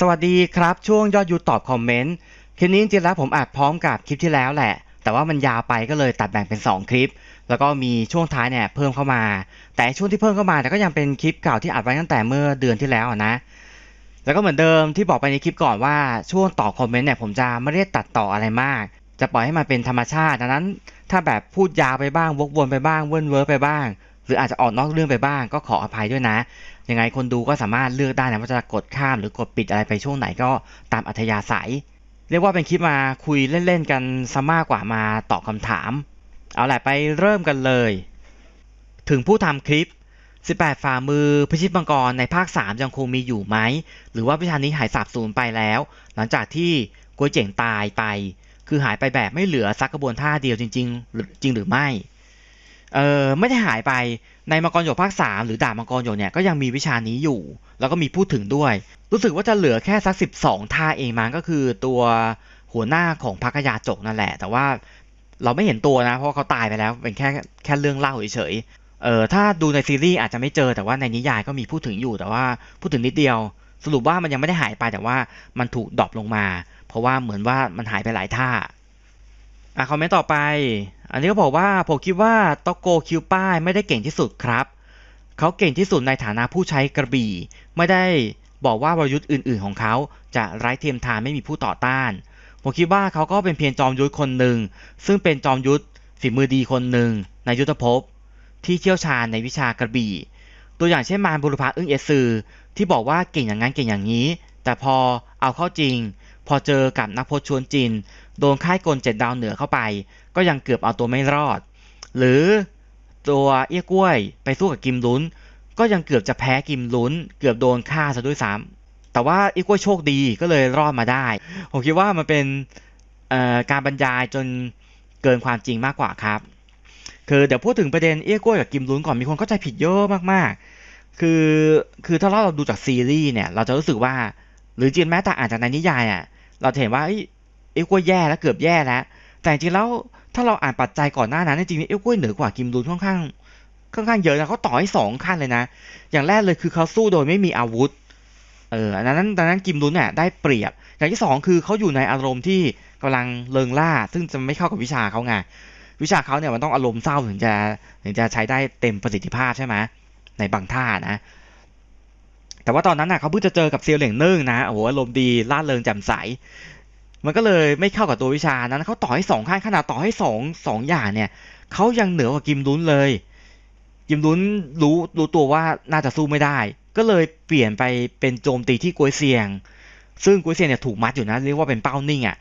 สวัสดีครับ ช่วงยอดยูตอบคอมเมนต์คลิปนี้จริงๆแล้วผมอัดพร้อมกับคลิปที่แล้วแหละ แต่ว่ามันยาวไปก็เลยตัดแบ่งเป็น 2 คลิป แล้วก็มีช่วงท้ายเนี่ยเพิ่มเข้ามา แต่ช่วงที่เพิ่มเข้ามาแต่ก็ยังเป็นคลิปเก่าที่อัดไว้ตั้งแต่เมื่อเดือนที่แล้วนะ แล้วก็เหมือนเดิมที่บอกไปในคลิปก่อนว่าช่วงตอบคอมเมนต์เนี่ยผมจะไม่ได้ตัดต่ออะไรมาก จะปล่อยให้มันเป็นธรรมชาติดังนั้น ถ้าแบบพูดยาวไปบ้างวกวนไปบ้างเวิ้นเว้อไปบ้าง หรืออาจจะออกนอกเรื่องไปบ้างก็ขออภัยด้วยนะ ยังไงคนดูก็สามารถเลือกได้นะว่าจะกดข้ามหรือกดปิดอะไรไปช่วงไหนก็ตามอัธยาศัย เรียกว่าเป็นคลิปมาคุยเล่นๆกันซะมากกว่ามาตอบคำถาม เอาแหละไปเริ่มกันเลย ถึงผู้ทำคลิป 18 ฝ่ามือพิชิตมังกรในภาค 3 ยังคงมีอยู่ไหม หรือว่าวิชานี้หายสาบสูญไปแล้ว หลังจากที่กวยเจ๋งตายไป คือหายไปแบบไม่เหลือสักกระบวนท่าเดียวจริงๆหรือจริงหรือไม่ เออไม่ได้หายไปในมังกรหยกภาค3หรือดาบมังกรหยกเนี่ยก็ยังมีวิชานี้อยู่ แล้วก็มีพูดถึงด้วย รู้สึกว่าจะเหลือแค่สัก 12 ท่าเองมั้งก็คือตัวหัวหน้าของพักยาจกนั่นแหละ แต่ว่าเราไม่เห็นตัวนะ เพราะเขาตายไปแล้วเป็นแค่แค่เรื่องเล่าเฉยๆเออถ้าดูในซีรีส์อาจจะไม่เจอแต่ว่าในนิยายก็มีพูดถึงอยู่แต่ว่าพูดถึงนิดเดียว สรุปว่ามันยังไม่ได้หายไปแต่ว่ามันถูกดรอปลงมา เพราะว่าเหมือนว่ามันหายไปหลายท่า อะคอมเมนต์ต่อไป อันนี้ก็บอกว่าผมคิดว่าโตโกคิวป้ายไม่ได้เก่งที่สุดครับเขาเก่งที่สุดในฐานะผู้ใช้กระบี่ ไม่ได้บอกว่าวรยุทธ์อื่น ๆ ของเขาจะไร้เทียมทานไม่มีผู้ต่อต้าน ผมคิดว่าเขาก็เป็นเพียงจอมยุทธคนหนึ่ง ซึ่งเป็นจอมยุทธฝีมือดีคนหนึ่งในยุทธภพ ที่เชี่ยวชาญในวิชากระบี่ ตัวอย่างเช่นมารบุรพาอึ้งเอซือที่บอกว่าเก่งอย่างนั้นเก่งอย่างนี้ แต่พอเอาเข้าจริง พอเจอกับนักพจน์ชวนจิน โดนค่ายกลเจ็ดดาวเหนือเข้าไป ก็ยังเกือบเอาตัวไม่รอด หรือตัวเอี้ยกล้วยไปสู้กับกิมลุนก็ยังเกือบจะแพ้กิมลุนเกือบโดนฆ่าซะด้วยซ้ำแต่ว่าเอี้ยกล้วยโชคดีก็เลยรอดมาได้ ผมคิดว่ามันเป็นการบรรยายจนเกินความจริงมากกว่าครับ คือเดี๋ยวพูดถึงประเด็นเอี้ยกล้วยกับกิมลุนก่อนมีคนเข้าใจผิดเยอะมากๆ คือคือถ้าเราดูจากซีรีส์เนี่ยเราจะรู้สึกว่า หรือจริงแม้แต่อ่านจากในนิยายอะเราเห็นว่า เอ้ยเอี้ยกล้วยแย่แล้วเกือบแย่แล้วแต่จริงๆแล้วถ้าเราอ่านปัจจัยก่อนหน้านั้นจริงๆเอี้ยกล้วยเหนือกว่ากิมลุนค่อนข้างค่อนข้างเยอะนะเขาต่อให้สองขั้นเลยนะ อย่างแรกเลยคือเขาสู้โดยไม่มีอาวุธ เอออันนั้นดังนั้นกิมลุนเนี่ยได้เปรียบ อย่างที่สองคือเขาอยู่ในอารมณ์ที่กำลังเริงล่า ซึ่งจะไม่เข้ากับวิชาเขาไง วิชาเขาเนี่ยมันต้องอารมณ์เศร้าถึงจะถึงจะใช้ได้เต็มประสิทธิภาพใช่ไหมในบางท่านะ แต่ว่าตอนนั้นน่ะเขาเพิ่งจะเจอกับเซียวเหล่งเนิ่งนะ โอ้โหอารมณ์ดีล่าเริงแจ่มใส มันก็เลยไม่เข้ากับตัววิชานั้นเขาต่อให้สองขั้นขนาดต่อให้สองสองอย่างเนี่ยเขายังเหนือกว่ากิมลุนเลย กิมลุนรู้รู้ตัวว่าน่าจะสู้ไม่ได้ ก็เลยเปลี่ยนไปเป็นโจมตีที่กวยเซียง ซึ่งกวยเซียงเนี่ยถูกมัดอยู่นะเรียกว่าเป็นเป้านิ่งอะ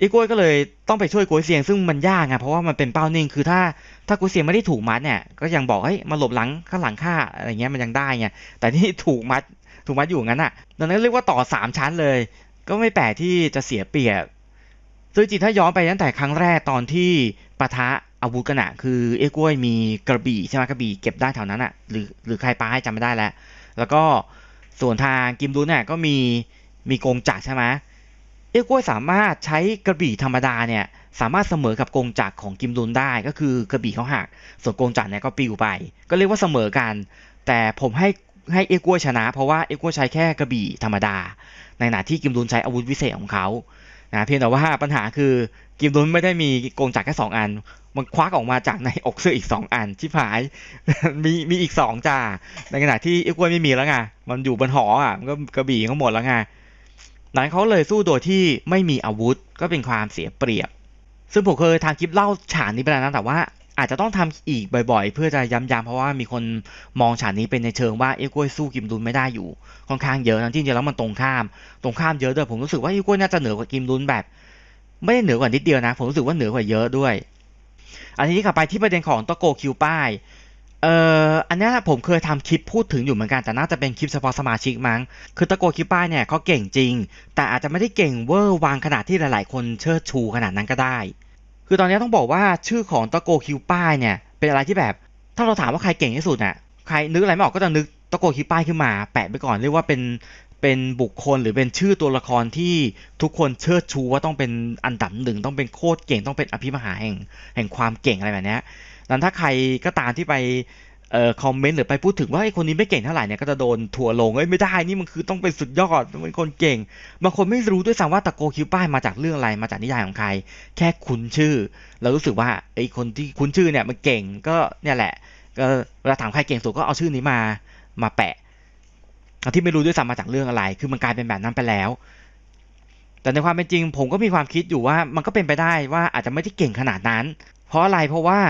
อีกวยก็เลยต้องไปช่วยกวยเซียงซึ่งมันยากไงเพราะว่ามันเป็นเป้านิ่งคือถ้าถ้ากวยเซียงไม่ได้ถูกมัดเนี่ยก็ยังบอกเฮ้ยมาหลบหลังข้างหลังข้าอะไรเงี้ยมันยังได้ไงแต่นี่ถูกมัดถูกมัดอยู่งั้นอะดังนั้นเรียกว่าต่อสามชั้นเลย ก็ไม่แปลกที่จะเสียเปรียบซึ่งจริงถ้าย้อนไปตั้งแต่ครั้งแรกตอนที่ปะทะอาวุธกันอะคือเอ้กล้วยมีกระบี่ใช่ไหมกระบี่เก็บได้แถวนั้นอะหรือหรือใครปาให้จำไม่ได้แล้ว แล้วก็ส่วนทางกิมรุนเนี่ยก็มีมีกงจักรใช่ไหมเอ้กล้วยสามารถใช้กระบี่ธรรมดาเนี่ยสามารถเสมอกับกงจักรของกิมรุนได้ ก็คือกระบี่เขาหักส่วนกงจักรเนี่ยก็ปลิวไป ก็เรียกว่าเสมอกัน แต่ผมให้ ให้เอกล้วชนะ เพราะว่าเอกล้วใช้แค่กระบี่ธรรมดา ในขณะที่กิมรุนใช้อาวุธวิเศษของเขานะเพียงแต่ว่าปัญหาคือกิมดุนไม่ได้มีกงจักรแค่สองอัน มันควักออกมาจากในอกเสื้ออีกสองอันชิบหายมีมีอีกสองจ้าในขณะที่ไอ้กล้วไม่มีแล้วไงมันอยู่บนหออะมันก็กระบี่ก็หมดแล้วไงนั้นเขาเลยสู้โดยที่ไม่มีอาวุธก็เป็นความเสียเปรียบ ซึ่งผมเคยทำคลิปเล่าฉากนี้ไปแล้วนะแต่ว่า อาจจะต้องทำอีกบ่อยๆ เพื่อจะย้ำๆเพราะว่ามีคนมองฉากนี้เป็นในเชิงว่าเอ้กล้วยสู้กิมดุนไม่ได้อยู่ ค่อนข้างเยอะนะที่จริงๆแล้วมันตรงข้าม ตรงข้ามเยอะด้วยผมรู้สึกว่าเอ้กล้วยน่าจะเหนือกว่ากิมดุนแบบ ไม่ได้เหนือกว่านิดเดียวนะ ผมรู้สึกว่าเหนือกว่าเยอะด้วย อันนี้กลับไปที่ประเด็นของตะโกคิวป้ายเอ่ออันนี้ผมเคยทำคลิปพูดถึงอยู่เหมือนกันแต่น่าจะเป็นคลิปเฉพาะสมาชิกมั้ง คือตะโกคิวป้ายเนี่ยเขาเก่งจริง แต่อาจจะไม่ได้เก่งเวอร์วางขนาดที่หลายๆ คนเชิดชูขนาดนั้นก็ได้ คือตอนนี้ต้องบอกว่าชื่อของตะโกคิวป้ายเนี่ย เป็นอะไรที่แบบ ถ้าเราถามว่าใครเก่งที่สุดน่ะใครนึกอะไรไม่ออกก็จะนึกตะโกคิวป้ายขึ้นมา แปะไปก่อนเรียกว่าเป็นเป็นบุคคลหรือเป็นชื่อตัวละครที่ทุกคนเชิดชูว่าต้องเป็นอันดับหนึ่งต้องเป็นโคตรเก่งต้องเป็นอภิมหาแห่งแห่งความเก่งอะไรแบบนี้ยนั้นถ้าใครก็ตามที่ไป เอ่อคอมเมนต์หรือไปพูดถึงว่าไอ้คนนี้ไม่เก่งเท่าไหร่เนี่ยก็จะโดนทัวลงเอ้ยไม่ได้นี่มันคือต้องเป็นสุดยอดต้องเป็นคนเก่ง บางคนไม่รู้ด้วยซ้ำว่าตะโกคิวป้ายมาจากเรื่องอะไรมาจากนิยายของใคร แค่คุ้นชื่อแล้วรู้สึกว่าไอ้คนที่คุ้นชื่อเนี่ยมันเก่งก็เนี่ยแหละก็เวลาถามใครเก่งสุดก็เอาชื่อนี้มามาแปะที่ไม่รู้ด้วยซ้ำมาจากเรื่องอะไร คือมันกลายเป็นแบบนั้นไปแล้ว แต่ในความเป็นจริง ผมก็มีความคิดอยู่ว่ามันก็เป็นไปได้ว่าอาจจะไม่ได้เก่งขนาดนั้น เพราะอะไรเพราะว่า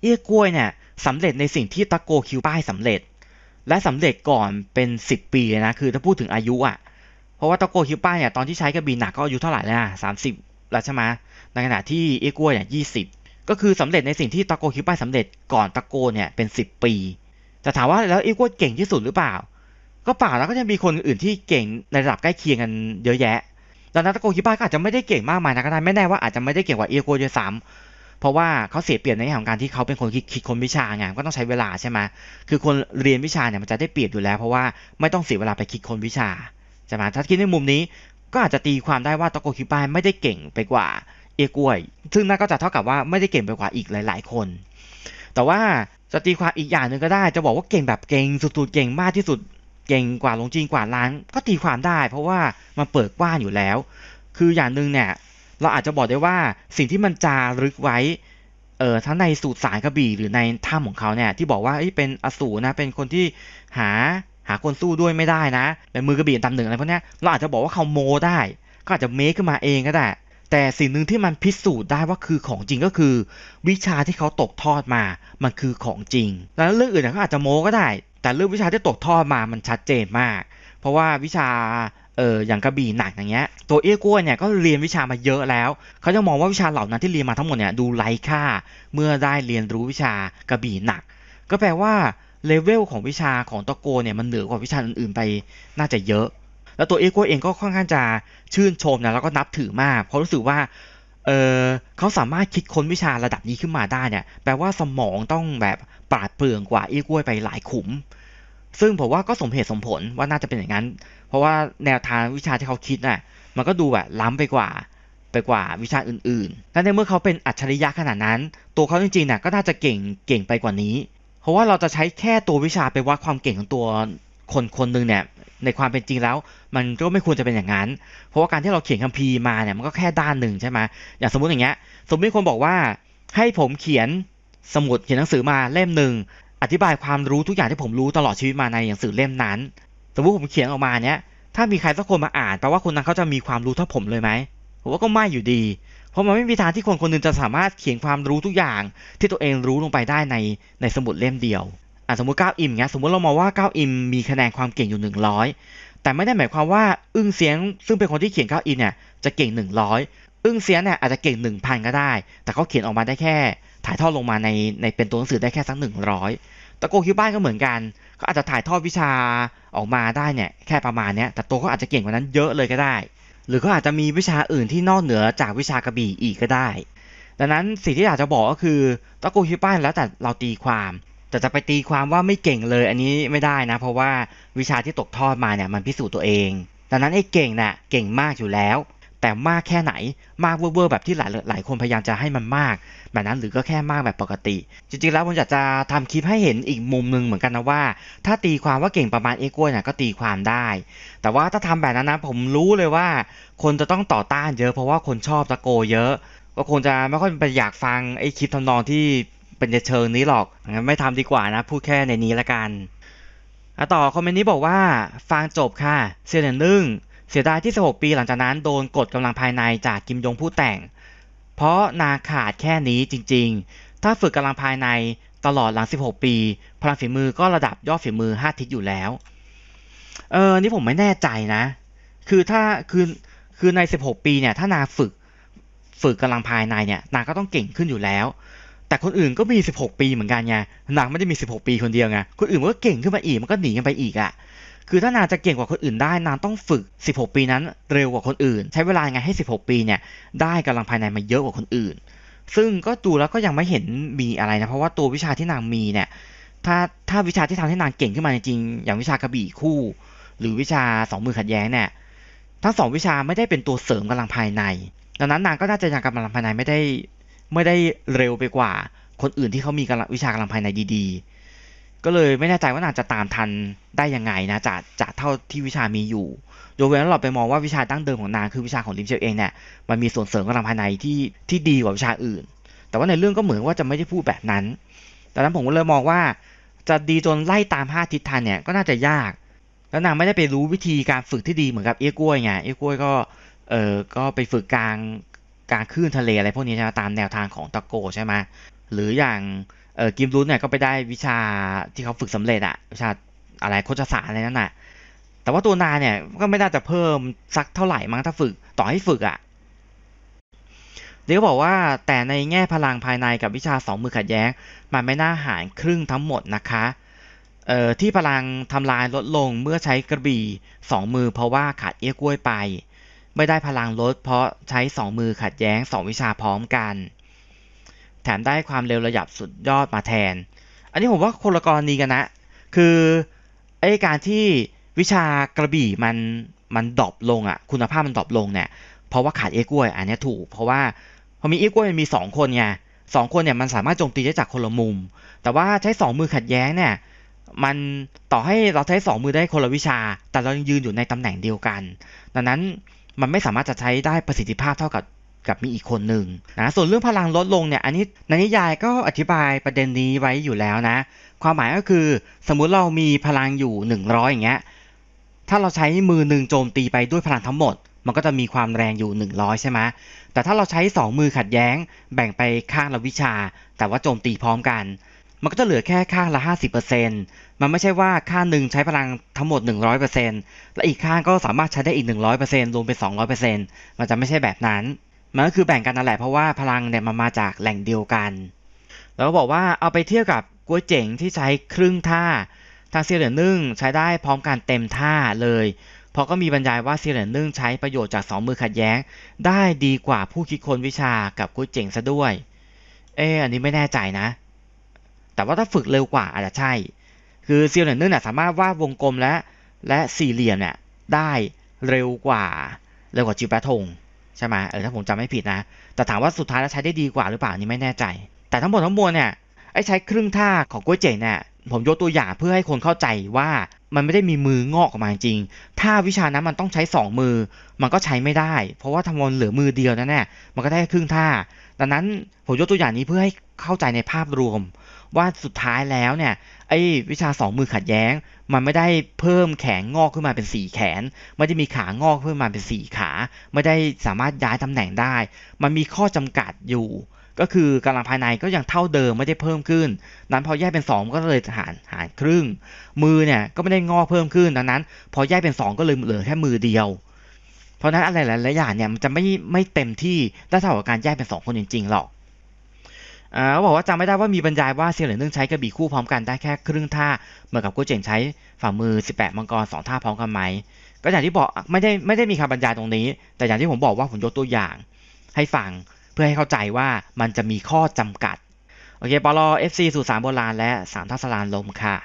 เอี้ยกล้วยเนี่ย สำเร็จในสิ่งที่ตะโกคิวป้ายสำเร็จ และสำเร็จก่อนเป็น 10 ปีนะคือถ้าพูดถึงอายุอะเพราะว่าตะโกคิวป้ายเนี่ยตอนที่ใช้กระบี่หนักก็อายุเท่าไหร่แล้วนะสามสิบแล้วใช่ไหมในขณะที่เอกล้วเนี่ยยี่สิบก็คือสำเร็จในสิ่งที่ตะโกคิวป้ายสำเร็จก่อนตะโกเนี่ยเป็น 10 ปีแต่ถามว่าแล้วเอกล้วเก่งที่สุดหรือเปล่า ก็เปล่าแล้วก็จะมีคนอื่นที่เก่งในระดับใกล้เคียงกันเยอะแยะดังนั้นตะโกคิวป้ายก็อาจจะไม่ได้เก่งมากมายนะก็ได้ไม่แน่ว่าอาจจะไม่ได้เก่งกว่าเอกล้วยด้วยซ้ำ เพราะว่าเขาเสียเปรียบในแง่ของการที่เขาเป็นคนคิดคิดคนวิชาไงก็ต้องใช้เวลาใช่ไหมคือคนเรียนวิชาเนี่ยมันจะได้เปรียบอยู่แล้วเพราะว่าไม่ต้องเสียเวลาไปคิดคนวิชาใช่ไหมถ้าคิดในมุมนี้ก็อาจจะตีความได้ว่าตโกคิวป้ายไม่ได้เก่งไปกว่าเอียกล้วย ซึ่งนั่นก็จะเท่ากับว่าไม่ได้เก่งไปกว่าอีกหลาย ๆ คน แต่ว่าจะตีความอีกอย่างหนึ่งก็ได้ จะบอกว่าเก่งแบบเก่งสุดๆเก่งมากที่สุดเก่งกว่าลงจีนกว่าล้านก็ตีความได้ เพราะว่ามันเปิดกว้างอยู่แล้ว คืออย่างหนึ่งเนี่ย เราอาจจะบอกได้ว่าสิ่งที่มันจารึกไว้เออทั้งในสูตรสารกระบี่หรือในถ้ำของเขาเนี่ยที่บอกว่าเเป็นอสูรนะเป็นคนที่หาหาคนสู้ด้วยไม่ได้นะเป็นมือกระบี่อันดับหนึ่งอะไรพวกนี้เราอาจจะบอกว่าเขาโมได้ ก็อาจจะเมคขึ้นมาเองก็ได้ แต่สิ่งหนึ่งที่มันพิสูจน์ได้ว่าคือของจริงก็คือ วิชาที่เขาตกทอดมามันคือของจริง แล้วเรื่องอื่นเขาอาจจะโมก็ได้ แต่เรื่องวิชาที่ตกทอดมามันชัดเจนมาก เพราะว่าวิชา เอออย่างกระบี่หนักอย่างเงี้ยตัวเอี้ยกล้วยเนี่ยก็เรียนวิชามาเยอะแล้ว เขาจะมองว่าวิชาเหล่านั้นที่เรียนมาทั้งหมดเนี่ยดูไร้ค่า เมื่อได้เรียนรู้วิชากระบี่หนัก ก็แปลว่าเลเวลของวิชาของตะโกเนี่ยมันเหนือกว่าวิชาอื่นๆไปน่าจะเยอะ แล้วตัวเอี้ยกล้วยเองก็ค่อนข้างจะชื่นชมนะแล้วก็นับถือมาก เพราะรู้สึกว่าเออเขาสามารถคิดค้นวิชาระดับนี้ขึ้นมาได้เนี่ยแปลว่าสมองต้องแบบปราดเปรื่องกว่าเอี้ยกล้วยไปหลายขุม ซึ่งผมว่าก็สมเหตุสมผลว่าน่าจะเป็นอย่างนั้น ราะว่าแนวทางวิชาที่เขาคิดน่ะมันก็ดูแบบล้ำไปกว่าไปกว่าวิชาอื่นๆ และในเมื่อเขาเป็นอัจฉริยะขนาดนั้น ตัวเขาจริงๆน่ะก็น่าจะเก่งเก่งไปกว่านี้ เพราะว่าเราจะใช้แค่ตัววิชาไปวัดความเก่งของตัวคนคนหนึ่งเนี่ยในความเป็นจริงแล้ว มันก็ไม่ควรจะเป็นอย่างนั้น เพราะว่าการที่เราเขียนคัมภีร์มาเนี่ยมันก็แค่ด้านหนึ่งใช่ไหมอย่างสมมุติอย่างเงี้ย สมมติคนบอกว่าให้ผมเขียนสมุดเขียนหนังสือมาเล่มหนึ่งอธิบายความรู้ทุกอย่างที่ผมรู้ตลอดชีวิตมาในหนังสือเล่มนั้น สมมติผมเขียนออกมาเนี้ย ถ้ามีใครสักคนมาอ่านแปลว่าคนนั้นเขาจะมีความรู้เท่าผมเลยไหมผมว่าก็ไม่อยู่ดี เพราะมันไม่มีทางที่คนคนหนึงจะสามารถเขียนความรู้ทุกอย่าง ที่ตัวเองรู้ลงไปได้ในในสมุดเล่มเดียวอะสมมติก้าวอิมเงี้ยสมมติเรามองว่าก้าวอิมมีคะแนนความเก่งอยู่ 100 แต่ไม่ได้หมายความว่า อึ้งเสียง ซึ่งเป็นคนที่เขียนก้าวอิมเนี่ยจะเก่ง 100 อึ้งเสียงเนี่ยอาจจะเก่ง 1,000 ก็ได้ แต่เขาเขียนออกมาได้แค่ ถ่ายทอดลงมาในในเป็นตัวหนังสือได้แค่สัก100ตะโกคิวบ้านก็เหมือนกัน ก็อาจจะถ่ายทอดวิชาออกมาได้เนี่ยแค่ประมาณเนี้ยแต่ตัวก็อาจจะเก่งกว่านั้นเยอะเลยก็ได้ หรือก็อาจจะมีวิชาอื่นที่นอกเหนือจากวิชากระบี่อีกก็ได้ ดังนั้นสิ่งที่อยากจะบอกก็คือตะโกคิวบ้านแล้วแต่เราตีความแต่จะไปตีความว่าไม่เก่งเลยอันนี้ไม่ได้นะ เพราะว่าวิชาที่ตกทอดมาเนี่ยมันพิสูจน์ตัวเองดังนั้นไอ้เก่งน่ะเก่งมากอยู่แล้ว แต่มากแค่ไหนมากเวอร์ๆแบบที่หลายหลายคนพยายามจะให้มันมาก แบบนั้นหรือก็แค่มากแบบปกติ จริงๆแล้วผมอยากจะทำคลิปให้เห็นอีกมุมหนึ่งเหมือนกันนะว่า ถ้าตีความว่าเก่งประมาณเอ็กโก้เนี่ยก็ตีความได้ แต่ว่าถ้าทำแบบนั้นนะผมรู้เลยว่า คนจะต้องต่อต้านเยอะเพราะว่าคนชอบตะโกเยอะ ก็คงจะไม่ค่อยไปอยากฟังไอ้คลิปทำนองที่เป็นเชิงนี้หรอกงั้นไม่ทำดีกว่านะพูดแค่ในนี้ละกันอะต่อคอมเมนต์นี้บอกว่าฟังจบค่ะเสียหนึ่ง สียดายที่ 16 ปีหลังจากนั้นโดนกดกำลังภายในจากกิมยงผู้แต่ง เพราะนาขาดแค่นี้จริงๆ ถ้าฝึกกำลังภายในตลอดหลัง 16 ปี พลังฝีมือก็ระดับยอดฝีมือ 5 ทิศอยู่แล้ว เออ นี่ผมไม่แน่ใจนะ คือถ้าคือคือใน 16 ปีเนี่ยถ้านาฝึกฝึกกำลังภายในเนี่ยนาก็ต้องเก่งขึ้นอยู่แล้ว แต่คนอื่นก็มี 16 ปีเหมือนกันไงนางไม่ได้มี 16 ปีคนเดียวไง คนอื่นมันก็เก่งขึ้นมาอีก มันก็หนีกันไปอีกอะ คือถ้านางจะเก่งกว่าคนอื่นได้นางต้องฝึก 16 ปีนั้นเร็วกว่าคนอื่น ใช้เวลาไงให้ 16 ปีเนี่ยได้กำลังภายในมาเยอะกว่าคนอื่น ซึ่งก็ดูแล้วก็ยังไม่เห็นมีอะไรนะเพราะว่าตัววิชาที่นางมีเนี่ยถ้าถ้าวิชาที่ทำให้นางเก่งขึ้นมาจริงๆอย่างวิชากระบี่คู่ หรือวิชาสองมือขัดแย้งเนี่ยทั้งสองวิชาไม่ได้เป็นตัวเสริมกำลังภายใน ดังนั้นนางก็น่าจะยังกำลังภายในไม่ได้ไม่ได้เร็วไปกว่า คนอื่นที่เขามีกำลังวิชากำลังภายในดีๆ ก็เลยไม่แน่ใจว่านางจะตามทันได้ยังไงนะจากจากเท่าที่วิชามีอยู่โยเว้นเราไปมองว่าวิชาดั้งเดิมของนางคือวิชาของลิมเชลเองเนี่ยมันมีส่วนเสริมกำลังภายในที่ที่ดีกว่าวิชาอื่น แต่ว่าในเรื่องก็เหมือนว่าจะไม่ได้พูดแบบนั้นดังนั้นผมก็เลยมองว่าจะดีจนไล่ตามห้าทิศทันเนี่ยก็น่าจะยาก แล้วนางไม่ได้ไปรู้วิธีการฝึกที่ดีเหมือนกับเอี้ยกล้วยไงเอี้ยกล้วยก็เออก็ไปฝึกกลางกลางคลื่นทะเลอะไรพวกนี้ใช่ไหมตามแนวทางของตะโกใช่ไหมหรืออย่าง เออกิมรุนเนี่ยก็ไปได้วิชาที่เขาฝึกสำเร็จอะวิชาอะไรโคชศาสตร์อะไรนั่นน่ะแต่ว่าตัวนาเนี่ยก็ไม่น่าจะเพิ่มสักเท่าไหร่มั้งถ้าฝึกต่อให้ฝึกอะเดี๋ยวก็บอกว่าแต่ในแง่พลังภายในกับวิชาสองมือขัดแย้ง มันไม่น่าหารครึ่งทั้งหมดนะคะเอ่อที่พลังทำลายลดลงเมื่อใช้กระบี่สองมือเพราะว่าขาดเอี้ยกล้วยไป ไม่ได้พลังลดเพราะใช้สองมือขัดแย้งสองวิชาพร้อมกัน แถมได้ความเร็วระดับสุดยอดมาแทน อันนี้ผมว่าคนละกรณีกันนะ คือไอการที่วิชากระบี่มันมันดรอปลงอะคุณภาพมันดรอปลงเนี่ยเพราะว่าขาดเอกล้วย อันนี้ถูก เพราะว่าพอมีเอกล้วยมันมีสองคนไงสองคนเนี่ยมันสามารถโจมตีได้จากคนละมุม แต่ว่าใช้สองมือขัดแย้งเนี่ยมันต่อให้เราใช้สองมือได้คนละวิชา แต่เรายังยืนอยู่ในตำแหน่งเดียวกัน ดังนั้นมันไม่สามารถจะใช้ได้ประสิทธิภาพเท่ากับ กับมีอีกคนหนึ่งนะส่วนเรื่องพลังลดลงเนี่ยอันนี้ในนิยายก็อธิบายประเด็นนี้ไว้อยู่แล้วนะ ความหมายก็คือสมมุติเรามีพลังอยู่ 100 อย่างเงี้ยถ้าเราใช้มือหนึ่งโจมตีไปด้วยพลังทั้งหมด มันก็จะมีความแรงอยู่ 100 ใช่ไหมแต่ถ้าเราใช้ 2 มือขัดแย้ง แบ่งไปข้างละวิชา แต่ว่าโจมตีพร้อมกัน มันก็จะเหลือแค่ข้างละ 50%มันไม่ใช่ว่าข้างหนึ่งใช้พลังทั้งหมด 100%และอีกข้างก็สามารถใช้ได้อีก 100%รวมเป็น 200%มันจะไม่ใช่แบบนั้น มันก็คือแบ่งกันนั่นแหละเพราะว่าพลังเนี่ยมันมาจากแหล่งเดียวกัน แล้วก็บอกว่าเอาไปเทียบกับก๋วยเจ๋งที่ใช้ครึ่งท่า ทางเซียเหรียญนึ่งใช้ได้พร้อมกันเต็มท่าเลย เพราะก็มีบรรยายว่าเซียเหรียญนึ่งใช้ประโยชน์จากสองมือขัดแย้ง ได้ดีกว่าผู้คิดค้นวิชากับก๋วยเจ๋งซะด้วย เอออันนี้ไม่แน่ใจนะ แต่ว่าถ้าฝึกเร็วกว่าอาจจะใช่ คือเซียเหรียญนึ่งเนี่ยสามารถวาดวงกลมและและสี่เหลี่ยมเนี่ยได้เร็วกว่าเร็วกว่าจิวแปะทง ใช่ไหมเออถ้าผมจำไม่ผิดนะ แต่ถามว่าสุดท้ายแล้วใช้ได้ดีกว่าหรือเปล่านี่ไม่แน่ใจ แต่ทั้งหมดทั้งมวลเนี่ยไอ้ใช้ครึ่งท่าของก๋วยเจ๋งเนี่ยผมยกตัวอย่างเพื่อให้คนเข้าใจว่ามันไม่ได้มีมืองอกออกมาจริง ถ้าวิชานั้นมันต้องใช้ 2 มือ มันก็ใช้ไม่ได้ เพราะว่าทำมันเหลือมือเดียวนั่นแหละมันก็ได้ครึ่งท่า ดังนั้นผมยกตัวอย่างนี้เพื่อให้เข้าใจในภาพรวม ว่าสุดท้ายแล้วเนี่ยไอ้วิชา2มือขัดแย้ง มันไม่ได้เพิ่มแขนงอกขึ้นมาเป็น4แขน ไม่ได้มีขางอกขึ้นมาเป็น4ขา ไม่ได้สามารถย้ายตำแหน่งได้ มันมีข้อจำกัดอยู่ ก็คือกำลังภายในก็ยังเท่าเดิมไม่ได้เพิ่มขึ้น นั้นพอแยกเป็น2ก็เลยหารหารครึ่ง มือเนี่ยก็ไม่ได้งอกเพิ่มขึ้นดังนั้น พอแยกเป็น 2 ก็เลยเหลือแค่มือเดียวเพราะนั้นอะไรหลายๆอย่างเนี่ยมันจะไม่ไม่เต็มที่ได้เท่ากับการแยกเป็น2คนจริงๆหรอก อ่าบอกว่าจำไม่ได้ว่ามีบรรยายว่าเซียเหรียญนึ่งใช้กระบี่คู่พร้อมกันได้แค่ครึ่งท่าเหมือนกับกู้เจ๋งใช้ฝ่ามือ 18 มังกร 2 ท่าพร้อมกันไหมก็อย่างที่บอกไม่ได้ไม่ได้มีคำบรรยายตรงนี้ แต่อย่างที่ผมบอกว่าผมยกตัวอย่าง ให้ฟังเพื่อให้เข้าใจว่ามันจะมีข้อจำกัดโอเคปลอ FC สู่สามโบราณและสามทัศลานลมค่ะ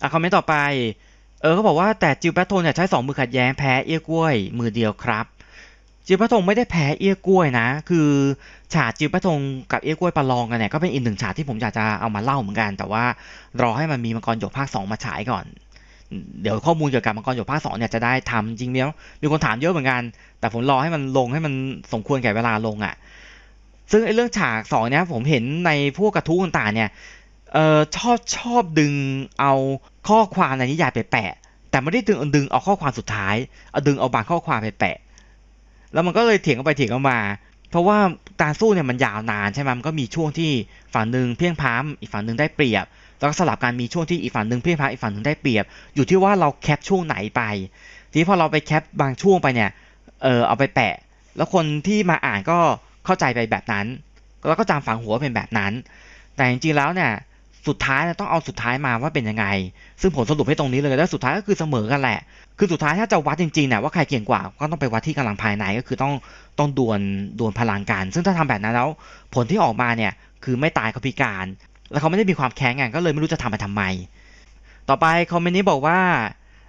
อะคอมเมนต์ต่อไปเออเขาบอกว่าแต่จิวแปทโทนเนี่ยใช้สองมือขัดแย้งแพ้เอี้ยกล้วยมือเดียวครับ จิวแปทงไม่ได้แพ้เอี้ยกล้วยนะ คือฉากจิวแปทงกับเอี้ยกล้วยประลองกันเนี่ยก็เป็นอีกหนึ่งฉากที่ผมอยากจะเอามาเล่าเหมือนกัน แต่ว่ารอให้มันมีมังกรหยกภาคสองมาฉายก่อน เดี๋ยวข้อมูลเกี่ยวกับมังกรหยกภาคสองเนี่ยจะได้ทำจริงเนี้ยมีคนถามเยอะเหมือนกัน แต่ผมรอให้มันลงให้มันสมควรแก่เวลาลงอะ่ะ ซึ่งไอ้เรื่องฉากสองเนี่ยผมเห็นในพวกกระทู้ต่างๆเนี่ยเออชอบชอบดึงเอาข้อความในนิยายไปแปะ แต่ไม่ได้ดึงดึงเอาข้อความสุดท้ายเอาดึงเอาบางข้อความไปแปะ แล้วมันก็เลยเถียงกันไปเถียงกันมา เพราะว่าการสู้เนี่ยมันยาวนานใช่ไหมมันก็มีช่วงที่ฝั่งหนึ่งเพียงพร้ำอีกฝั่งหนึ่งได้เปรียบ แล้วก็สลับกันมีช่วงที่อีกฝั่งหนึ่งเพียงพร้ำอีกฝั่งหนึ่งได้เปรียบ อยู่ที่ว่าเราแคปช่วงไหนไป ทีนี้พอเราไปแคปบางช่วงไปเนี่ย เออเอาไปแปะ แล้วคนที่มาอ่านก็เข้าใจไปแบบนั้น แล้วก็จำฝังหัวเป็นแบบนั้น แต่จริงๆแล้วเนี่ย สุดท้ายต้องเอาสุดท้ายมาว่าเป็นยังไง ซึ่งผลสรุปให้ตรงนี้เลยแล้วสุดท้ายก็คือเสมอกันแหละ คือสุดท้ายถ้าจะวัดจริงๆเนี่ยว่าใครเก่งกว่าก็ต้องไปวัดที่กำลังภายในก็คือต้องต้องดวลดวลพลังกัน ซึ่งถ้าทำแบบนั้นแล้ว ผลที่ออกมาเนี่ยคือไม่ตายเขาพิการ แล้วเขาไม่ได้มีความแข็งแกร่งก็เลยไม่รู้จะทำไปทำไม ต่อไปคอมเมนต์นี้บอกว่า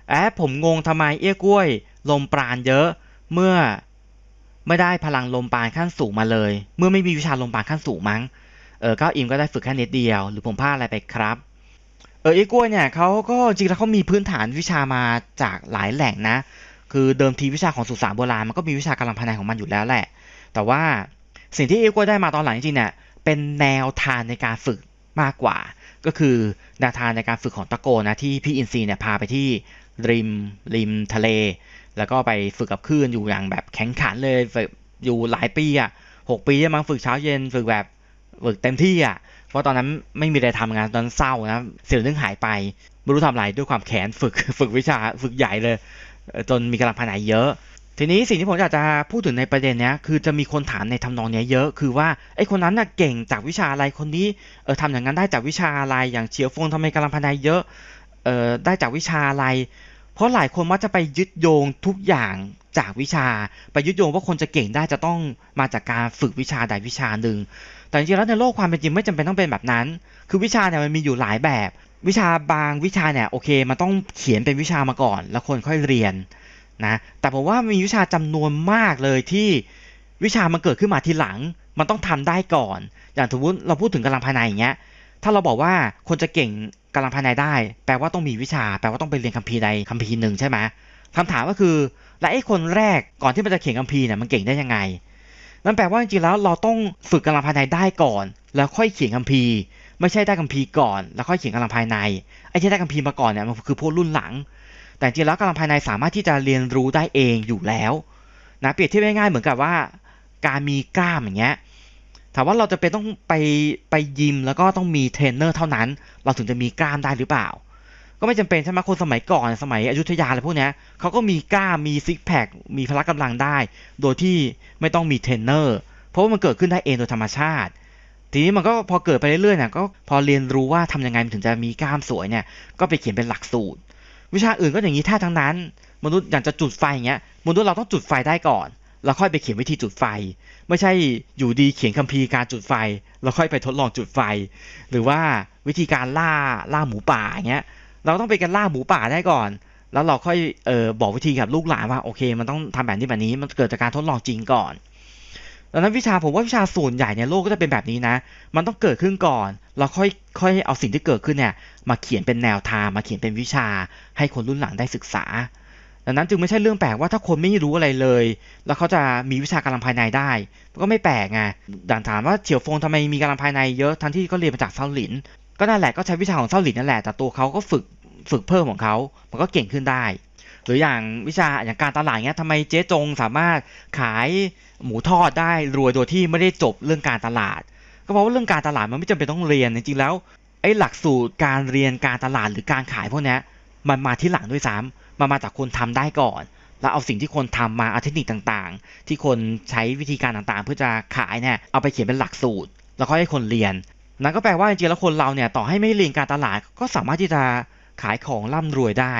แอบผมงงทำไมเอี้ยกล้วย ลมปราณเยอะเมื่อไม่ได้พลังลมปราณขั้นสูงมาเลย เมื่อไม่มีวิชาลมปราณขั้นสูงมั้ง เออเก้าอิมก็ได้ฝึกแค่นิดเดียว หรือผมพลาดอะไรไปครับ เออไอ้กล้วยเนี่ยเขาก็จริงแล้วเขามีพื้นฐานวิชามาจากหลายแหล่งนะ คือเดิมทีวิชาของสุสานโบราณมันก็มีวิชากำลังภายในของมันอยู่แล้วแหละ แต่ว่าสิ่งที่ไอ้กล้วยได้มาตอนหลังจริงๆเนี่ยเป็นแนวทางในการฝึกมากกว่า ก็คือแนวทางในการฝึกของตะโกนะที่พี่อินซีเนี่ยพาไปที่ริมริมทะเล แล้วก็ไปฝึกกับคลื่นอยู่อย่างแบบแข็งขันเลยฝึกอยู่หลายปีอะหกปีได้มั้งฝึกเช้าเย็นฝึกแบบ ฝึกเต็มที่อะเพราะตอนนั้นไม่มีอะไรทำงานตอนนั้นเศร้านะเสียเรื่องหายไปไม่รู้ทำอะไรด้วยความแขนฝึกฝึกวิชาฝึกใหญ่เลย จนมีกำลังภายในเยอะ ทีนี้สิ่งที่ผมอยากจะพูดถึงในประเด็นนี้คือจะมีคนถามในทำนองนี้เยอะ คือว่าไอ้คนนั้นน่ะเก่งจากวิชาอะไรคนนี้เออทำอย่างนั้นได้จากวิชาอะไรอย่างเฉียวฟงทำไมกำลังภายในเยอะเออได้จากวิชาอะไร เพราะหลายคนมักจะไปยึดโยงทุกอย่างจากวิชา ไปยึดโยงว่าคนจะเก่งได้จะต้องมาจากการฝึกวิชาใดวิชาหนึ่ง แต่จริงๆแล้วในโลกความเป็นจริงไม่จำเป็นต้องเป็นแบบนั้น คือวิชาเนี่ยมันมีอยู่หลายแบบ วิชาบางวิชาเนี่ยโอเคมันต้องเขียนเป็นวิชามาก่อน แล้วคนค่อยเรียนนะแต่ผมว่ามีวิชาจำนวนมากเลยที่วิชามันเกิดขึ้นมาทีหลัง มันต้องทำได้ก่อน อย่างสมมติเราพูดถึงกำลังภายในอย่างเงี้ยถ้าเราบอกว่าคนจะเก่งกำลังภายในได้ แปลว่าต้องมีวิชา แปลว่าต้องไปเรียนคัมภีร์ใดคัมภีร์หนึ่งใช่ไหมคำถามก็คือ และไอ้คนแรกก่อนที่มันจะเขียนคัมภีร์เนี่ยมันเก่งได้ยังไง นั่นแปลว่าจริงๆแล้วเราต้องฝึกกำลังภายในได้ก่อน แล้วค่อยเขียนคัมภีร์ไม่ใช่ได้คัมภีร์ก่อน แล้วค่อยเขียนกำลังภายในไอ้ที่ได้คัมภีร์มาก่อนเนี่ยมันคือพวกรุ่นหลัง แต่จริงๆแล้วกำลังภายในสามารถที่จะเรียนรู้ได้เองอยู่แล้วนะเปรียบเทียบง่ายๆเหมือนกับว่า การมีกล้ามอย่างเงี้ยถามว่าเราจะเป็นต้องไปไปยิมแล้วก็ต้องมีเทรนเนอร์เท่านั้น เราถึงจะมีกล้ามได้หรือเปล่า ก็ไม่จำเป็นใช่ไหมคนสมัยก่อนสมัยอยุธยาอะไรพวกนี้เขาก็มีกล้ามมีซิกแพคมีพละกำลังได้ โดยที่ไม่ต้องมีเทรนเนอร์เพราะว่ามันเกิดขึ้นได้เองโดยธรรมชาติ ทีนี้มันก็พอเกิดไปเรื่อยๆเนี่ยก็พอเรียนรู้ว่าทำยังไงถึงจะมีกล้ามสวยเนี่ยก็ไปเขียนเป็นหลักสูตร วิชาอื่นก็อย่างนี้แท้ทั้งนั้น มนุษย์อยากจะจุดไฟอย่างเงี้ยมนุษย์เราต้องจุดไฟได้ก่อนแล้วค่อยไปเขียนวิธีจุดไฟ ไม่ใช่อยู่ดีเขียนคัมภีร์การจุดไฟ แล้วค่อยไปทดลองจุดไฟ หรือว่าวิธีการล่าล่าหมูป่าอย่างเงี้ย เราต้องไปกันล่าหมูป่าได้ก่อน แล้วเราค่อยเออบอกวิธีกับลูกหลานว่าโอเค มันต้องทำแบบนี้แบบนี้มันเกิดจากการทดลองจริงก่อนดังนั้นวิชาผมว่าวิชาส่วนใหญ่ในโลกก็จะเป็นแบบนี้นะ มันต้องเกิดขึ้นก่อนแล้วค่อยค่อยเอาสิ่งที่เกิดขึ้นเนี่ยมาเขียนเป็นแนวทางมาเขียนเป็นวิชา ให้คนรุ่นหลังได้ศึกษา ดังนั้นจึงไม่ใช่เรื่องแปลกว่าถ้าคนไม่รู้อะไรเลย แล้วเขาจะมีวิชากำลังภายในได้ ก็ไม่แปลกไงด่านถามว่าเฉียวฟงทำไมมีกำลังภายในเยอะทั้งที่ก็เรียนมาจากเซาหลิน ก็นั่นแหละก็ใช้วิชาของเซาหลินนั่นแหละแต่ตัวเขาก็ฝึกฝึกเพิ่มของเขา มันก็เก่งขึ้นได้ หรืออย่างวิชาอย่างการตลาดเงี้ยทำไมเจ๊จงสามารถขายหมูทอดได้รวยโดยที่ไม่ได้จบเรื่องการตลาด ก็เพราะว่าเรื่องการตลาดมันไม่จำเป็นต้องเรียนจริงๆแล้วไอ้หลักสูตรการเรียนการตลาดหรือการขายพวกนี้มันมาที่หลังด้วยซ้ำมันมาจากคนทำได้ก่อน แล้วเอาสิ่งที่คนทำมาเอาเทคนิคต่างๆ ที่คนใช้วิธีการต่างๆ เพื่อจะขายเนี่ยเอาไปเขียนเป็นหลักสูตร แล้วก็ให้คนเรียน นั่นก็แปลว่าจริงๆแล้วคนเราเนี่ยต่อให้ไม่เรียนการตลาดก็สามารถที่จะขายของร่ำรวยได้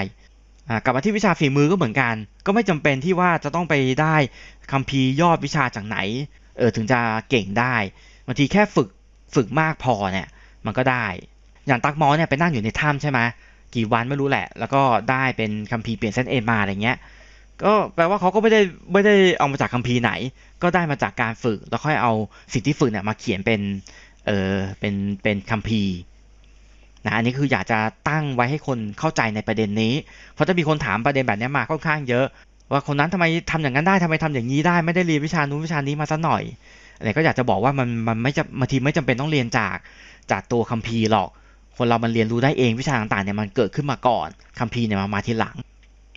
อ่ากลับมาที่วิชาฝีมือก็เหมือนกัน ก็ไม่จำเป็นที่ว่าจะต้องไปได้คัมภีร์ยอดวิชาจากไหนเออถึงจะเก่งได้บางทีแค่ฝึกฝึกมากพอเนี่ยมันก็ได้ อย่างตักมอเนี่ยไปนั่งอยู่ในถ้ำใช่ไหมกี่วันไม่รู้แหละ แล้วก็ได้เป็นคัมภีร์เปลี่ยนเส้นเอ็นมาอะไรเงี้ยก็แปลว่าเขาก็ไม่ได้ไม่ได้เอามาจากคัมภีร์ไหน ก็ได้มาจากการฝึกแล้วค่อยเอาสิ่งที่ฝึกเนี่ยมาเขียนเป็น เออเป็นเป็นคัมภีร์นะอันนี้คืออยากจะตั้งไว้ให้คนเข้าใจในประเด็นนี้ เพราะจะมีคนถามประเด็นแบบนี้มาค่อนข้างเยอะ ว่าคนนั้นทำไมทำอย่างนั้นได้ทำไมทำอย่างนี้ได้ไม่ได้เรียนวิชานู้นวิชานี้มาซะหน่อยอะไรก็อยากจะบอกว่ามันมันไม่จะบางทีไม่จำเป็นต้องเรียนจากจากตัวคัมภีร์หรอก คนเรามันเรียนรู้ได้เองวิชาต่างๆเนี่ยมันเกิดขึ้นมาก่อนคัมภีร์เนี่ยมามาทีหลัง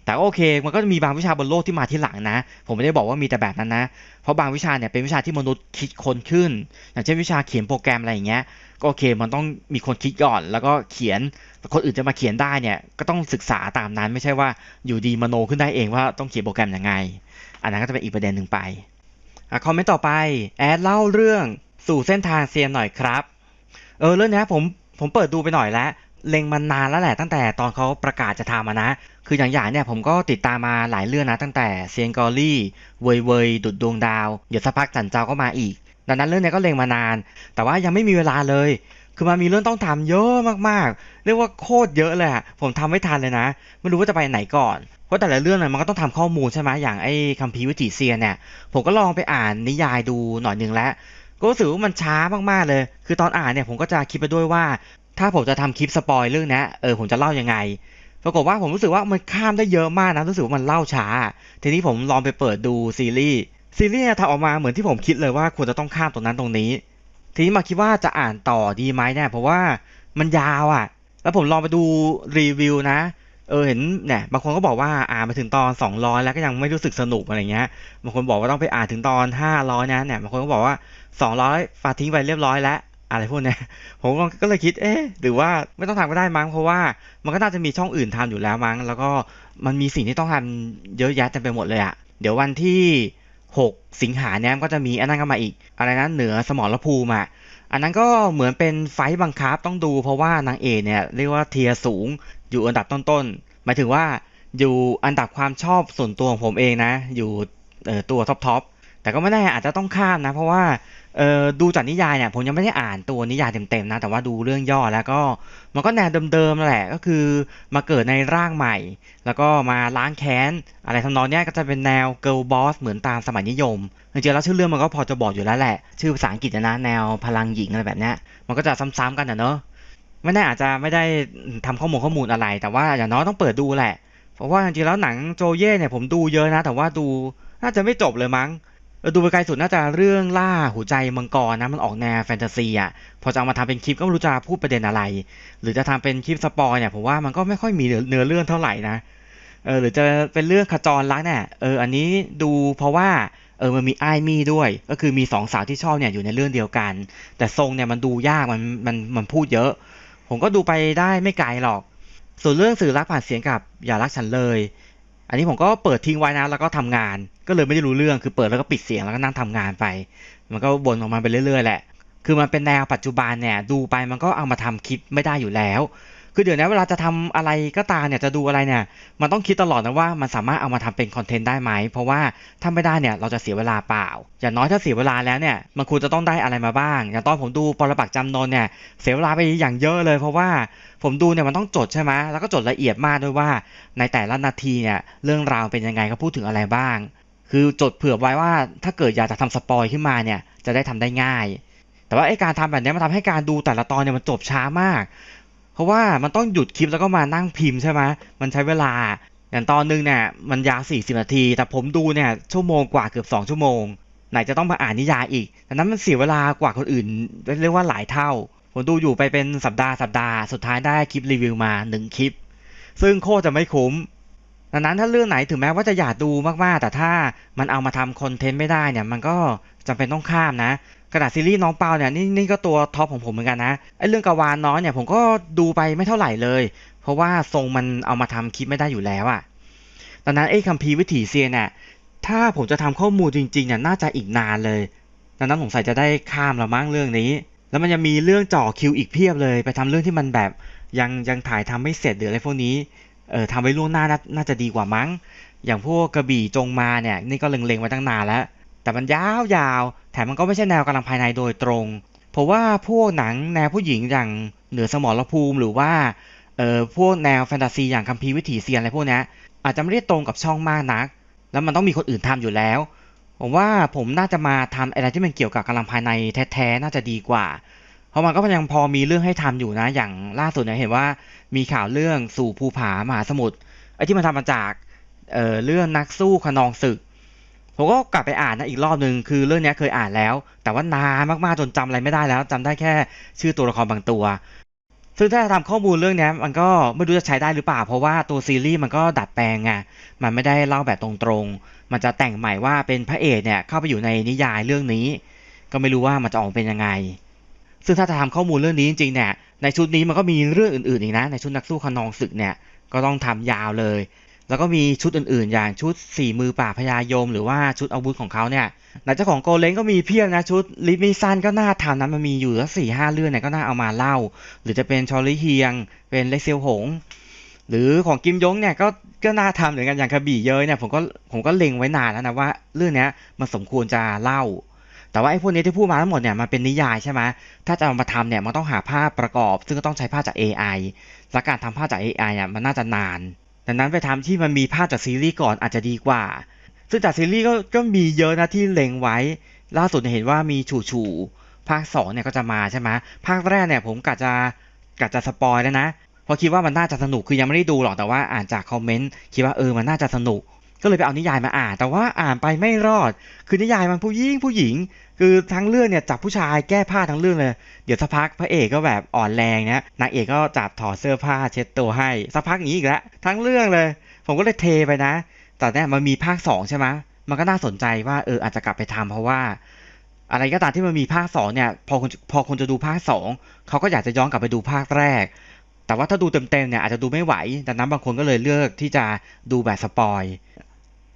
แต่ก็โอเค มันก็มีบางวิชาบนโลกที่มาที่หลังนะ ผมไม่ได้บอกว่ามีแต่แบบนั้นนะ เพราะบางวิชาเนี่ยเป็นวิชาที่มนุษย์คิดค้นขึ้น อย่างเช่นวิชาเขียนโปรแกรมอะไรอย่างเงี้ย ก็โอเค มันต้องมีคนคิดก่อน แล้วก็เขียน คนอื่นจะมาเขียนได้เนี่ย ก็ต้องศึกษาตามนั้น ไม่ใช่ว่าอยู่ดีมโนขึ้นได้เองว่าต้องเขียนโปรแกรมยังไง อันนั้นก็จะเป็นอีกประเด็นหนึ่งไปอคอมเมนต์ต่อไป แอดเล่าเรื่องสู่เส้นทางเซียนหน่อยครับ เออเรื่องนี้ผมผมเปิดดูไปหน่อยแล้ว เล็งมันานแล้วแหละตั้งแต่ตอนเขาประกาศจะทำนะ คืออย่างอย่างเนี่ยผมก็ติดตามมาหลายเรื่องนะ ตั้งแต่เซียนกอรี่ เวยเวยดุดดวงดาว เดี๋ยวสักพักจันเจ้าก็มาอีก ดังนั้นเรื่องนี้ก็เล็งมานาน แต่ว่ายังไม่มีเวลาเลย คือมันมีเรื่องต้องทำเยอะมากๆ เรียกว่าโคตรเยอะเลยอะผมทำไม่ทันเลยนะ ไม่รู้ว่าจะไปไหนก่อน เพราะแต่ละเรื่องเนี่ยมันก็ต้องทำข้อมูลใช่ไหมอย่างไอ้คัมภีร์วิถีเซียนเนี่ย ผมก็ลองไปอ่านนิยายดูหน่อยหนึ่งแล้วก็ก็รู้สึกว่ามันช้ามากๆเลย คือตอนอ่านเนี่ยผมก็จะคิดไปด้วยว่า ถ้าผมจะทำคลิปสปอยเรื่องเนี้ยเออผมจะเล่ายังไงปรากฏว่าผมรู้สึกว่ามันข้ามได้เยอะมากนะรู้สึกว่ามันเล่าช้า ทีนี้ผมลองไปเปิดดูซีรีส์ซีรีส์เนี่ยทำออกมาเหมือนที่ผมคิดเลยว่าควรจะต้องข้ามตรงนั้นตรงนี้ ทีนี้มาคิดว่าจะอ่านต่อดีไหมเนี่ยเพราะว่ามันยาวอะ แล้วผมลองไปดูรีวิวนะเออเห็นเนี่ยบางคนก็บอกว่าอ่านมาถึงตอน 200 แล้วก็ยังไม่รู้สึกสนุกอะไรเงี้ยบางคนบอกว่าต้องไปอ่านถึงตอน 500นะเนี่ยบางคนก็บอกว่า 200ฟาทิ้งไปเรียบร้อยแล้ว อะไรพวกเนี้ยผมก็เลยคิดเอ๊ะหรือว่าไม่ต้องทำก็ได้มั้งเพราะว่ามันก็น่าจะมีช่องอื่นทำอยู่แล้วมั้ง แล้วก็มันมีสิ่งที่ต้องทำเยอะแยะเต็มไปหมดเลยอะเดี๋ยววันที่ 6 สิงหาเนี่ยก็จะมีอันนั้นก็มาอีก อะไรนะเหนือสมรภูมิอะอันนั้นก็เหมือนเป็นไฟบังคับต้องดู เพราะว่านางเอกเนี่ยเรียกว่าเทียสูงอยู่อันดับต้นๆหมายถึงว่าอยู่อันดับความชอบส่วนตัวของผมเองนะ อยู่ตัวท็อป แต่ก็ไม่แน่อาจจะต้องข้ามนะ เพราะว่าเออดูจากนิยายเนี่ยผมยังไม่ได้อ่านตัวนิยายเต็มๆนะ แต่ว่าดูเรื่องย่อแล้วก็มันก็แนวเดิมๆนั่นแหละก็คือมาเกิดในร่างใหม่ แล้วก็มาล้างแค้น อะไรทำนองเนี้ยก็จะเป็นแนว girl boss เหมือนตามสมัยนิยมจริงๆแล้วชื่อเรื่องมันก็พอจะบอกอยู่แล้วแหละ ชื่อภาษาอังกฤษนะแนวพลังหญิงอะไรแบบเนี้ยมันก็จะซ้ำๆกันนะเนอะไม่แน่อาจจะไม่ได้ทำข้อมูลข้อมูลอะไร แต่ว่าอย่างน้อยต้องเปิดดูแหละ เพราะว่าจริงๆแล้วหนังโจเย่เนี่ยผมดูเยอะนะ แต่ว่าดูน่าจะไม่จบเลยมั้ง ดูไปไกลสุดน่าจะเรื่องล่าหัวใจมังกรนะมันออกแนวแฟนตาซีอะพอจะเอามาทำเป็นคลิปก็ไม่รู้จะพูดประเด็นอะไร หรือจะทำเป็นคลิปสปอยเนี่ยผมว่ามันก็ไม่ค่อยมีเนื้อเรื่องเท่าไหร่นะเออหรือจะเป็นเรื่องขจรรักเนี่ยเอออันนี้ดูเพราะว่าเออมันมีไอ้มี่ด้วย ก็คือมีสองสาวที่ชอบเนี่ยอยู่ในเรื่องเดียวกัน แต่ทรงเนี่ยมันดูยากมันมันมันพูดเยอะ ผมก็ดูไปได้ไม่ไกลหรอก ส่วนเรื่องสื่อรักผ่านเสียงกับอย่ารักฉันเลย อันนี้ผมก็เปิดทิ้งไว้นะแล้วก็ทำงาน ก็เลยไม่ได้รู้เรื่องคือเปิดแล้วก็ปิดเสียงแล้วก็นั่งทำงานไป มันก็วนออกมาไปเรื่อยๆแหละ คือมันเป็นแนวปัจจุบันเนี่ยดูไปมันก็เอามาทำคลิปไม่ได้อยู่แล้ว คือเดี๋ยวนี้เวลาจะทำอะไรก็ตามเนี่ยจะดูอะไรเนี่ยมันต้องคิดตลอดนะว่ามันสามารถเอามาทำเป็นคอนเทนต์ได้ไหม เพราะว่าถ้าไม่ได้เนี่ยเราจะเสียเวลาเปล่า อย่างน้อยถ้าเสียเวลาแล้วเนี่ยมันควรจะต้องได้อะไรมาบ้าง อย่างตอนผมดูปรปักจำนนเนี่ยเสียเวลาไปอย่างเยอะเลย เพราะว่าผมดูเนี่ยมันต้องจดใช่ไหมแล้วก็จดละเอียดมากด้วยว่า ในแต่ละนาทีเนี่ยเรื่องราวเป็นยังไงเขาพูดถึงอะไรบ้าง คือจดเผื่อไว้ว่าถ้าเกิดอยากจะทำสปอยขึ้นมาเนี่ยจะได้ทำได้ง่าย แต่ว่าไอการทำแบบนี้มันทำให้การดูแต่ละตอนเนี่ยมันจบช้ามาก เพราะว่ามันต้องหยุดคลิปแล้วก็มานั่งพิมพ์ใช่ไหมมันใช้เวลาอย่างตอนนึงเนี่ยมันยาว40 นาที แต่ผมดูเนี่ยชั่วโมงกว่าเกือบ 2 ชั่วโมง ไหนจะต้องมาอ่านนิยายอีกดังนั้นมันเสียเวลากว่าคนอื่นเรียกว่าหลายเท่า ผมดูอยู่ไปเป็นสัปดาห์สัปดาห์ สุดท้ายได้คลิปรีวิวมา 1 คลิป ซึ่งโคตรจะไม่คุ้ม ดังนั้นถ้าเรื่องไหนถึงแม้ว่าจะอยากดูมากๆ แต่ถ้ามันเอามาทำคอนเทนต์ไม่ได้เนี่ย มันก็จำเป็นต้องข้ามนะกระดาษซีรีส์น้องเปาเนี่ยนี่นี่ก็ตัวท็อปของผมเหมือนกันนะไอ้เรื่องกาวานน้อยเนี่ยผมก็ดูไปไม่เท่าไหร่เลย เพราะว่าทรงมันเอามาทำคลิปไม่ได้อยู่แล้วอะ่ะดังนั้นไอ้คัมภีร์วิถีเซียนเนี่ยถ้าผมจะทำข้อมูลจริงๆเนี่ยน่าจะอีกนานเลยดังนั้นสงสัยจะได้ข้ามละมั้งเรื่องนี้ แล้วมันยังมีเรื่องจ่อคิวอีกเพียบเลย ไปทำเรื่องที่มันแบบยังยังถ่ายทำไม่เสร็จหรืออะไรพวกนี้ เออทำไว้ล่วงหน้าน,น่าจะดีกว่ามั้ง อย่างพวกกระบี่จงมาเนี่ยนี่ก็เล็งๆไว้ตั้งนานแล้ว แต่มันยาวๆแถมมันก็ไม่ใช่แนวกำลังภายในโดยตรงเพราะว่าพวกหนังแนวผู้หญิงอย่างเหนือสมรภูมิหรือว่าเออพวกแนวแฟนตาซีอย่างคัมภีร์วิถีเซียนอะไรพวกนี้อาจจะไม่ได้ตรงกับช่องมากนัก แล้วมันต้องมีคนอื่นทำอยู่แล้ว ผมว่าผมน่าจะมาทำอะไรที่มันเกี่ยวกับกำลังภายในแท้ๆน่าจะดีกว่า เพราะมันก็ยังพอมีเรื่องให้ทำอยู่นะ อย่างล่าสุดเนี่ยเห็นว่ามีข่าวเรื่องสู่ภูผามหาสมุทรไอ้ที่มันทำมาจากเอ่อเรื่องนักสู้ขนองศึกผมก็กลับไปอ่านนะอีกรอบหนึ่งคือเรื่องนี้เคยอ่านแล้ว แต่ว่านานมากๆจนจำอะไรไม่ได้แล้วจำได้แค่ชื่อตัวละครบางตัว ซึ่งถ้าทำข้อมูลเรื่องนี้มันก็ไม่รู้จะใช้ได้หรือเปล่า เพราะว่าตัวซีรีส์มันก็ดัดแปลงไงมันไม่ได้เล่าแบบตรงๆ มันจะแต่งใหม่ว่าเป็นพระเอกเนี่ยเข้าไปอยู่ในนิยายเรื่องนี้ ก็ไม่รู้ว่ามันจะออกเป็นยังไง ซึ่งถ้าจะทำข้อมูลเรื่องนี้จริงๆเนี่ยในชุดนี้มันก็มีเรื่องอื่นๆอีกนะในชุดนักสู้ขนองศึกเนี่ยก็ต้องทำยาวเลย แล้วก็มีชุดอื่นๆ อย่างชุดสี่มือป่าพญายม หรือว่าชุดอาวุธของเขาเนี่ยในเจ้าของโกเลนก็มีเพียบนะชุดลิมิซันก็น่าทำนะมันมีอยู่สักสี่ห้าเรื่องเนี่ยก็น่าเอามาเล่า หรือจะเป็นชอริเฮียง เป็นเลเซียวหง หรือของกิมยงเนี่ยก็ก็น่าทำเหมือนกันอย่างกระบี่เย้ยเนี่ยผมก็ผมก็เล็งไว้นานแล้วนะว่าเรื่องเนี้ยมันสมควรจะเล่า แต่ว่าไอ้พวกนี้ที่พูดมาทั้งหมดเนี่ยมันเป็นนิยายใช่ไหมถ้าจะเอามาทำเนี่ยมันต้องหาภาพประกอบ ซึ่งก็ต้องใช้ภาพจาก AI และการทำภาพจาก AI อะมันน่าจะนาน ดังนั้นไปทำที่มันมีภาพจากซีรีส์ก่อนอาจจะดีกว่า ซึ่งจากซีรีส์ก็ก็มีเยอะนะที่เล็งไว้ ล่าสุดเห็นว่ามีฉู่ฉู่ภาคสองเนี่ยก็จะมาใช่ไหมภาคแรกเนี่ยผมกะจะกะจะสปอยแล้วนะเพราะคิดว่ามันน่าจะสนุกคือยังไม่ได้ดูหรอกแต่ว่าอ่านจากคอมเมนต์คิดว่าเออมันน่าจะสนุก ก็เลยไปเอานิยายมาอ่าน แต่ว่าอ่านไปไม่รอด คือนิยายมันผู้หญิงผู้หญิง คือทั้งเรื่องเนี่ยจับผู้ชายแก้ผ้าทั้งเรื่องเลย เดี๋ยวสักพักพระเอกก็แบบอ่อนแรงนะนางเอกก็จับถอดเสื้อผ้าเช็ดตัวให้สักพักนี้อีกแล้วทั้งเรื่องเลย ผมก็เลยเทไปนะ แต่เนี่ยมันมีภาคสองใช่ไหมมันก็น่าสนใจว่าเอออาจจะกลับไปทำเพราะว่า อะไรก็ตามที่มันมีภาคสองเนี่ยพอคนพอคนจะดูภาคสองเขาก็อยากจะย้อนกลับไปดูภาคแรก แต่ว่าถ้าดูเต็มๆเนี่ยอาจจะดูไม่ไหว ดังนั้นบางคนก็เลยเลือกที่จะดูแบบสปอย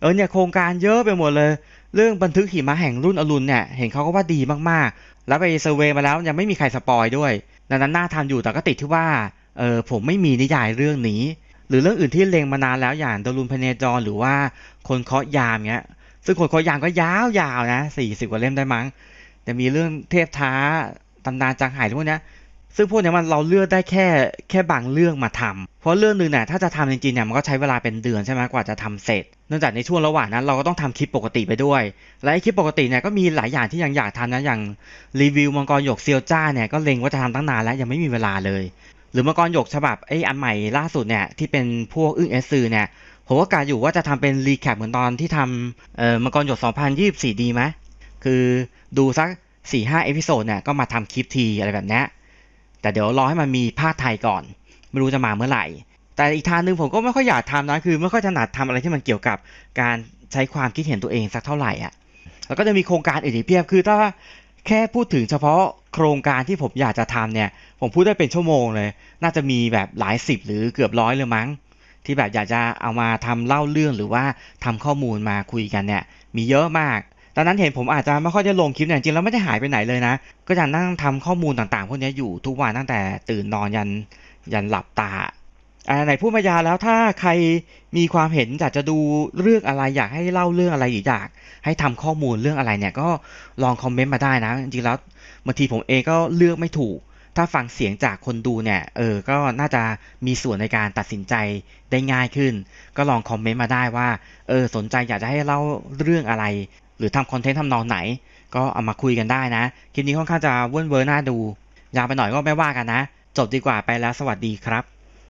เออเนี่ยโครงการเยอะไปหมดเลย เรื่องบันทึกหิมะแห่งรุ่นอรุณเนี่ยเห็นเขาก็ว่าดีมากๆ แล้วไปเซอร์เวย์มาแล้วยังไม่มีใครสปอยด้วย ดังนั้นน่าทำอยู่แต่ก็ติดที่ว่าเออผมไม่มีนิยายเรื่องนี้ หรือเรื่องอื่นที่เลงมานานแล้วอย่างดรุนพเนจรหรือว่าคนเคาะยามเงี้ยซึ่งคนเคาะยามก็ยาวๆนะสี่สิบกว่าเล่มได้มั้งแต่มีเรื่องเทพท้าตำนานจางหายพวกเนี้ย ซึ่งพวกนี้มันเราเลือกได้แค่แค่บางเรื่องมาทำเพราะเรื่องนึงเนี่ยถ้าจะทำจริงๆเนี่ยมันก็ใช้เวลาเป็นเดือนใช่ไหมกว่าจะทำเสร็จเนื่องจากในช่วงระหว่างนั้นเราก็ต้องทำคลิปปกติไปด้วย และไอ้คลิปปกติเนี่ยก็มีหลายอย่างที่ยังอยากทำนะอย่างรีวิวมังกรหยกเซียวจ้าเนี่ยก็เล็งว่าจะทำตั้งนานแล้วยังไม่มีเวลาเลย หรือมังกรหยกฉบับไอ้อันใหม่ล่าสุดเนี่ยที่เป็นพวกอึ้งเอสซือเนี่ยผมก็กะอยู่ว่าจะทำเป็นรีแคปเหมือนตอนที่ทำเอ่อมังกรหยก2024 ดีไหมคือดูสัก4-5เอพิโซดเนี่ยก็มาทำคลิปทีอะไรแบบนี้ แต่เดี๋ยวรอให้มันมีภาคไทยก่อน ไม่รู้จะมาเมื่อไหร่ แต่อีกทางหนึ่งผมก็ไม่ค่อยอยากทำนะคือไม่ค่อยถนัดทำอะไรที่มันเกี่ยวกับการใช้ความคิดเห็นตัวเองสักเท่าไหร่อะแล้วก็จะมีโครงการอื่นอีกเพียบคือถ้าแค่พูดถึงเฉพาะโครงการที่ผมอยากจะทำเนี่ย ผมพูดได้เป็นชั่วโมงเลย น่าจะมีแบบหลายสิบหรือเกือบร้อยเลยมั้ง ที่แบบอยากจะเอามาทำเล่าเรื่องหรือว่าทำข้อมูลมาคุยกันเนี่ย มีเยอะมาก ตอนนั้นเห็นผมอาจจะไม่ค่อยได้ลงคลิปเนี่ยจริงแล้วไม่ได้หายไปไหนเลยนะ ก็จะนั่งทำข้อมูลต่างๆ พวกนี้อยู่ทุกวันตั้งแต่ตื่นนอนยันยันหลับตาอ่าไหนพูดมายาแล้วถ้าใครมีความเห็นอยากจะดูเรื่องอะไรอยากให้เล่าเรื่องอะไรหรืออยากให้ทำข้อมูลเรื่องอะไรเนี่ยก็ลองคอมเมนต์มาได้นะจริงแล้วบางทีผมเองก็เลือกไม่ถูก ถ้าฟังเสียงจากคนดูเนี่ยเออก็น่าจะมีส่วนในการตัดสินใจได้ง่ายขึ้น ก็ลองคอมเมนต์มาได้ว่าเออสนใจอยากจะให้เล่าเรื่องอะไร หรือทำคอนเทนต์ทำนองไหน ก็เอามาคุยกันได้นะ คลิปนี้ค่อนข้างจะเวิ้นเวอร์น่าดู ยาวไปหน่อยก็ไม่ว่ากันนะ จบดีกว่าไปแล้วสวัสดีครับ